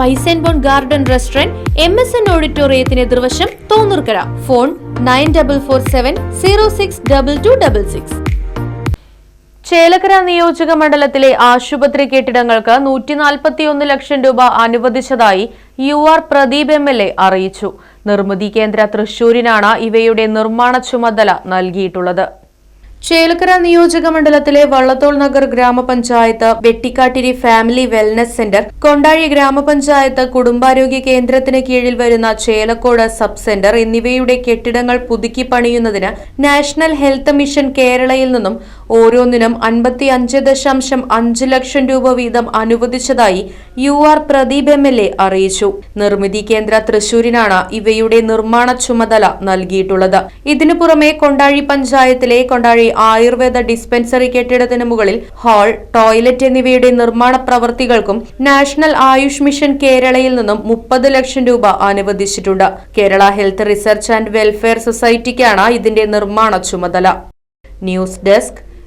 Spice and bone garden restaurant M S N ഓഡിറ്റോറിയത്തിന് എതിർവശം Thonnurkkara. Phone nine double four seven zero six double two double six. Chelakkara നിയോജക മണ്ഡലത്തിലെ ആശുപത്രി കെട്ടിടങ്ങൾക്ക് നൂറ്റി നാൽപ്പത്തിയൊന്ന് ലക്ഷം രൂപ അനുവദിച്ചതായി U R Pradeep M L A അറിയിച്ചു. നിർമ്മിതി കേന്ദ്ര തൃശൂരിനാണ് ഇവയുടെ നിർമ്മാണ ചുമതല നൽകിയിട്ടുള്ളത്. ചേലക്കര നിയോജക മണ്ഡലത്തിലെ വള്ളത്തോൾ നഗർ ഗ്രാമപഞ്ചായത്ത് Vettikkattiri family wellness centre Kondazhi ഗ്രാമപഞ്ചായത്ത് കുടുംബാരോഗ്യ കേന്ദ്രത്തിന് കീഴിൽ വരുന്ന ചേലക്കോട് സബ് സെന്റർ എന്നിവയുടെ കെട്ടിടങ്ങൾ പുതുക്കി പണിയുന്നതിന് നാഷണൽ ഹെൽത്ത് മിഷൻ കേരളയിൽ നിന്നും ഓരോന്നിനും അൻപത്തി അഞ്ച് ദശാംശം അഞ്ച് ലക്ഷം രൂപ വീതം അനുവദിച്ചതായി U R Pradeep M L A അറിയിച്ചു. നിർമ്മിതി കേന്ദ്ര തൃശൂരിനാണ് ഇവയുടെ നിർമ്മാണ ചുമതല നൽകിയിട്ടുള്ളത്. ഇതിനു പുറമെ കൊണ്ടാഴി പഞ്ചായത്തിലെ കൊണ്ടാഴി ആയുർവേദ ഡിസ്പെൻസറി കെട്ടിടത്തിന് മുകളിൽ ഹാൾ ടോയ്ലറ്റ് എന്നിവയുടെ നിർമ്മാണ പ്രവൃത്തികൾക്കും നാഷണൽ ആയുഷ് മിഷൻ കേരളയിൽ നിന്നും മുപ്പത് ലക്ഷം രൂപ അനുവദിച്ചിട്ടുണ്ട്. Kerala health research and welfare സൊസൈറ്റിക്കാണ് ഇതിന്റെ നിർമ്മാണ ചുമതല. News desk